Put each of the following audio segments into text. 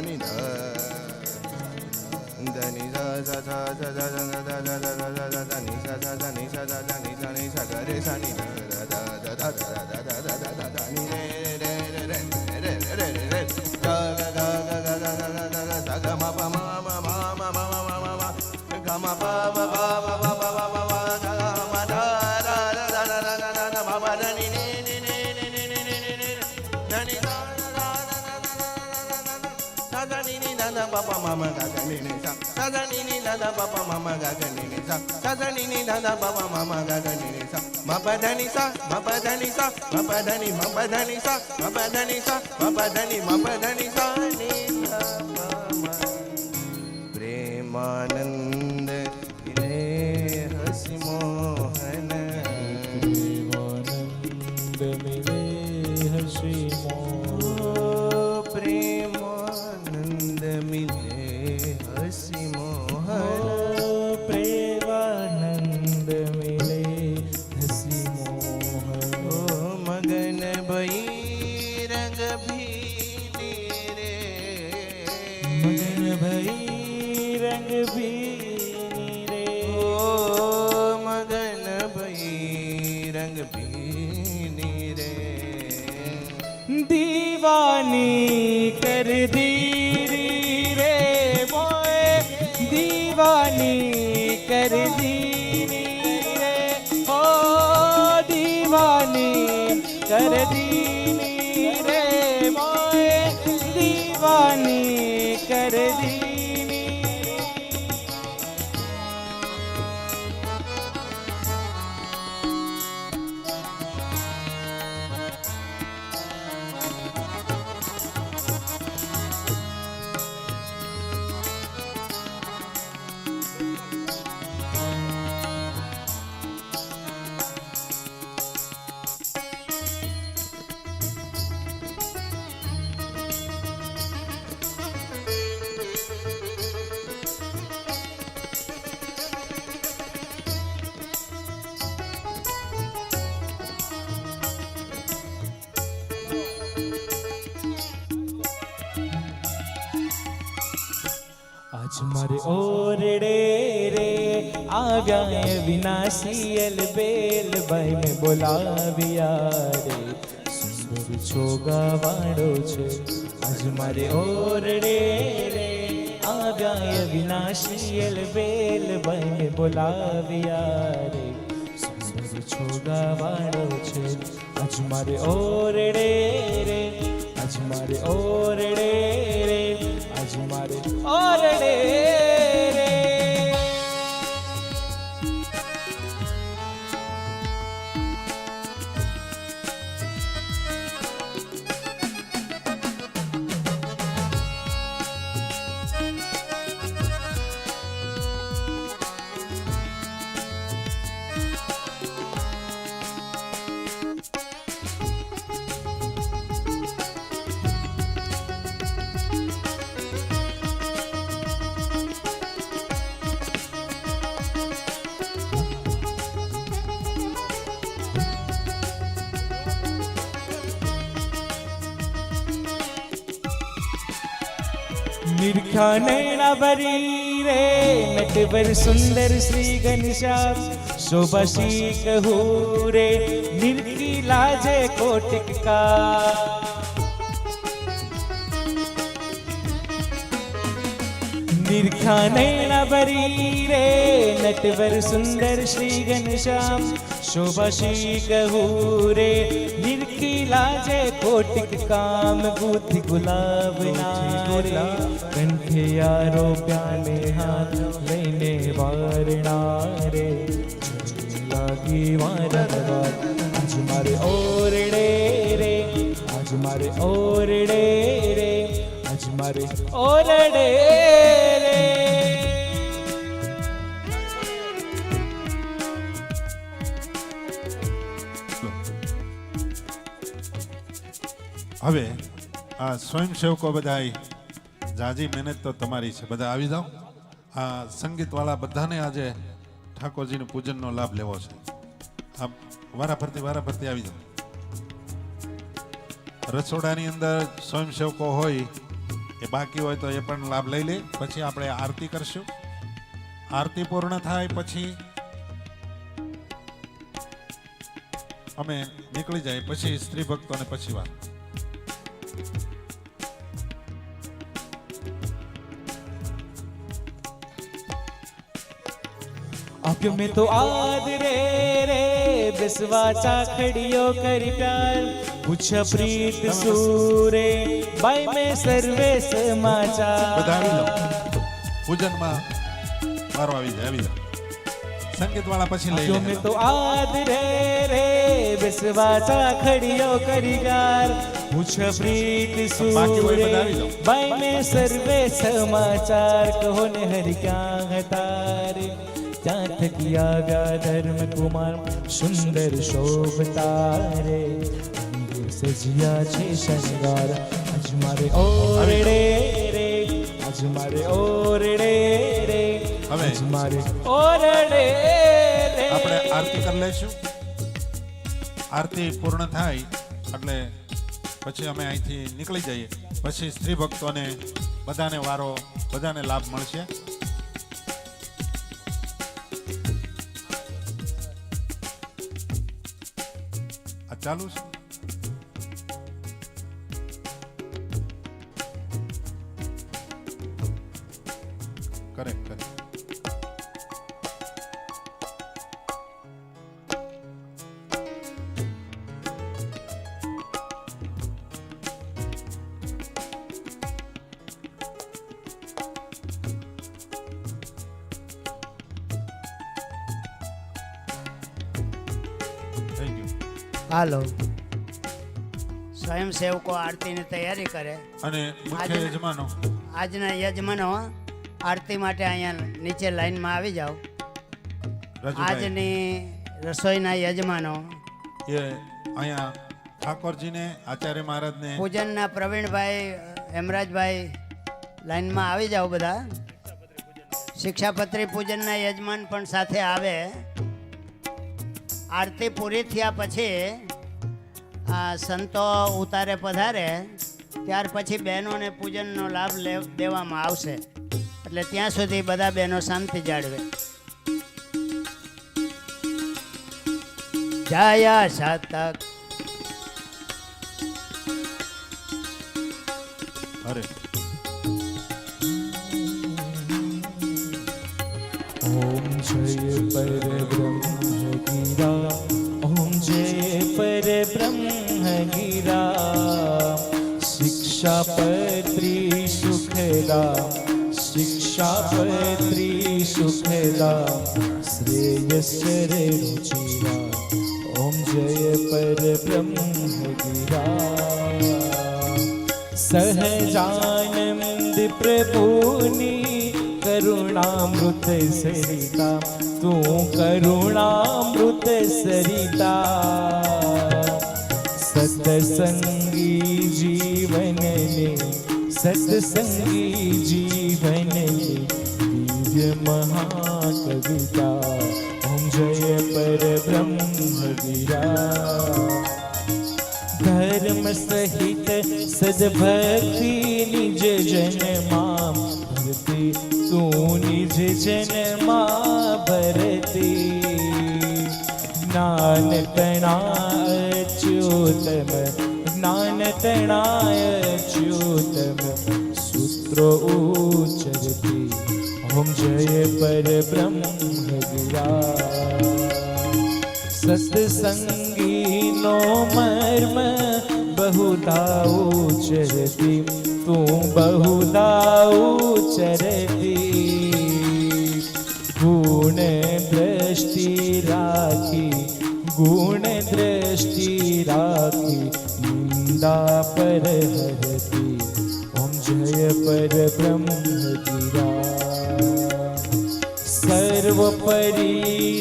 ni da da ni da sa sa sa sa sa da da da da da da da ni sa sa sa ni sa sa sa ni sa ni sa ga re sa ni da da da da da da da da da da da da ni re re re re re re re re re ga ga ga ga ga ga ga ga ga ga ga ma pa ma ma ma ma ma ma ma ma ga ma pa pa pa pa pa pa pa పాప మమ గగని సదని నిద పాప మమ గగని సదని నిద పాప మమ గగని మపదని స మపదని స మపదని మపదని స మపదని స మపదని మపదని స ప్రేమానంద कर दी આવ્યા એ વિનાશીયલ બેલ ભાઈ મેં બોલાવ્યા રે. સુંદર છોગાવાળો છે, આજ મારે ઓરડે રે. આવ્યા એ વિનાશીયલ બેલ ભાઈ મેં બોલાવ્યા રે. સુંદર છોગાવાળો છે, આજ મારે ઓરડે રે. આજ મારે ઓરડે રે. આજ મારે ઓરડે નિરખા નૈણા ભરી રે નટવર સુંદર શ્રી ઘનશ્યામ શોભા શ્રી કહું રે નિરખી લાજે કોટિક કા નિરખા નૈણા ભરી રે નટવર સુંદર શ્રી ઘનશ્યામ શોભા શ્રી કહું રે નિરખી लाजे कोटिक काम बूति गुलाब नाला कंठे यारो प्याले हाथ लेने वारणा रे लागी वारणा आज मारे ओरडे रे। आज मारे ओरडे रे। आज मारे ओरडे रे। હવે આ સ્વયંસેવકો બધા જાજી મહેનત તો તમારી છે. બધા આવી જાઓ. આ સંગીતવાળા બધાને આજે ઠાકોરજીને પૂજનનો લાભ લેવો છે. આ વારા ફરતી વારા ફરતી આવી જાઓ. રસોડાની અંદર સ્વયંસેવકો હોય, એ બાકી હોય તો એ પણ લાભ લઈ લે. પછી આપણે આરતી કરશું. આરતી પૂર્ણ થાય પછી અમે નીકળી જાય. પછી સ્ત્રી ભક્તોને પછી વાત. આ ભાગ્ય મેં તો આદ રે રે બિસવા ચાખડીઓ કરી પ્યાર પૂછ પ્રીત સૂરે બાઈ મે સર્વે સમાચાર બધા આવી જાઓ પૂજનમાં મારો આવી જાય આવી જાઓ સંગીત વાળા પછી લઈ મેં તો આદ રે રે બિસવા ચાખડીઓ કરી ગાર પૂછ પ્રીત સૂરે. બાઈ મેં સર્વે સમાચાર કહો ને હરિ ક્યાં હતા રે ત્યાં થકી આવ્યા ધર્મ કુમાર સુંદર શોભતા રે સજિયા છે શણગાર આજ મારે ઓરડે રે આજ મારે ઓરડે રે હવે મારે ઓરડે રે આપણે આરતી કરી લઈશું. આરતી પૂર્ણ થાય એટલે પછી અમે અહીંથી નીકળી જઈએ. પછી સ્ત્રી ભક્તોને બધાને વારો બધાને લાભ મળશે. Visítalos. Correcto. Thank you. હાલો. સ્વયંસેવકો આરતીની તૈયારી કરે. અને મુખ્ય યજમાનો. આજના યજમાનો આરતી માટે અહીંયા નીચે લાઈનમાં આવી જાઓ. આજની રસોઈના યજમાનો. એ અહીંયા ઠાકોરજીને આચાર્ય મહારાજને પૂજનના પ્રવીણભાઈ હેમરાજભાઈ લાઈનમાં આવી જાઓ બધા. શિક્ષાપત્રી પૂજનના યજમાન પણ સાથે આવે. આરતી પૂરી થયા પછી આ સંતો ઉતારે પધારે ત્યાર પછી બહેનોને પૂજનનો લાભ લે દેવામાં આવશે. એટલે ત્યાં સુધી બધા બહેનો શાંતિ જાળવે. જયા સાતક. અરે. ઓમ જય પરબ્રહ્મ ગીરા શિક્ષાપત્રી સુખદા સુખેલા શ્રેયસ્ય રે રુચિરા ઓમ જય પરબ્રહ્મ ગીરા સહજાનંદ પ્રભુની કરુણામૃત સરિતા તું કરુણામૃત સરિતા સત્સંગી જીવનને સત્સંગી જીવનને દિવ્ય મહાકવિતા ઓમ જય પરબ્રહ્મ ગિરા ધર્મ સહિત સદભક્તિ નિજ જનમાં ભરતી તું નિજ જનમાં ભરતી જ્ઞાન તણાચ્યુતમ જ્ઞાન તણાચ્યુતમ સૂત્રો ઉચ્ચરતી, ઓમ જય પરબ્રહ્મ ગિરા સત્સંગીનો મર્મ બહુધા ઉચરતી તું બહુધા ઉચરતી ગુણ गुण दृष्टि राखी, निंदा पर हरती, ओम जय पर ब्रह्म गिरा सर्वपरि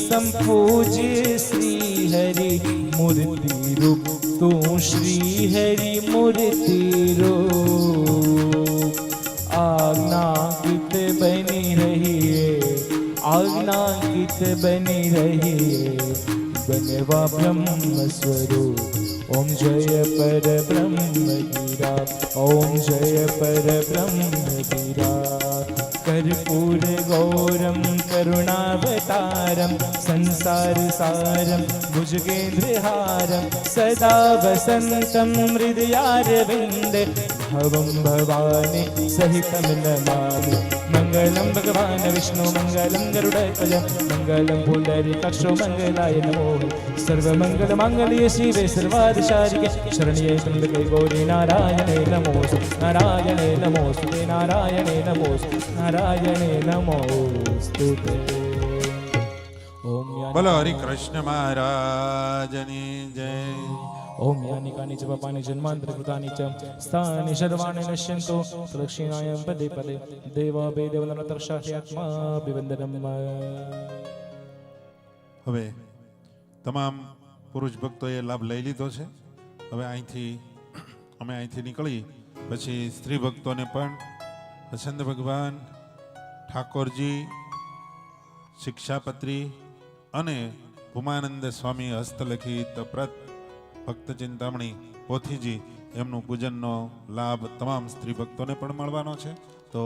संपूज श्री हरि मूर्ति रूप तो तू श्री हरि मूर्ति रूप। आज्ञाकित बनी रहिए, आज्ञाकित बनी रहिए। બનવા બ્રહ્મ સ્વરૂપ ઓમ જય પર બ્રહ્મ ગીરા ઓમ જય પર બ્રહ્મ ગીરા कर्पूर गौरम करुणावतारम संसार सारम भुजगेन्द्रहारम सदा वसन्तं हृदयारविन्द भवं भवानि सहितं नमामि മംഗളം ഭഗവാന വിഷ്ണു മംഗളം ഗരുഡധ്വജം മംഗളം പൂണ്ടരി കക്ഷോ മംഗലായ നമോ. സർവമംഗള മംഗളീയ ശിവേ സർവാധിശാരിക. ശരണിയെ ത്രികൈ ഗൗരി നാരായണേ നമോസ് നാരായണേ നമോസ് നാരായണേ നമോസ് നാരായണേ നമോസ്തു ബലോ ഹരി കൃഷ്ണ മഹാരാജനി ജയ. ઓમ યાનિકાની ચ પાપાની જન્માંતર કૃતાની ચ સ્થાની સર્વાણિ નશ્યંતો પ્રદક્ષિણાયં પદે પદે દેવાભે દેવલનતર્ષાહી આત્મા વિવંદનમ હવે તમામ પુરુષ ભક્તોએ લાભ લઈ લીધો છે. હવે અહીંથી અમે અહીંથી નીકળી, પછી સ્ત્રી ભક્તોને પણ પ્રસન્ન ભગવાન, ઠાકોરજી, શિક્ષાપત્રી અને ઉમાનંદ સ્વામી હસ્તલિખિત પ્રત ભક્ત ચિંતામણી પોથીજી એમનું પૂજનનો લાભ તમામ સ્ત્રી ભક્તોને પણ મળવાનો છે. તો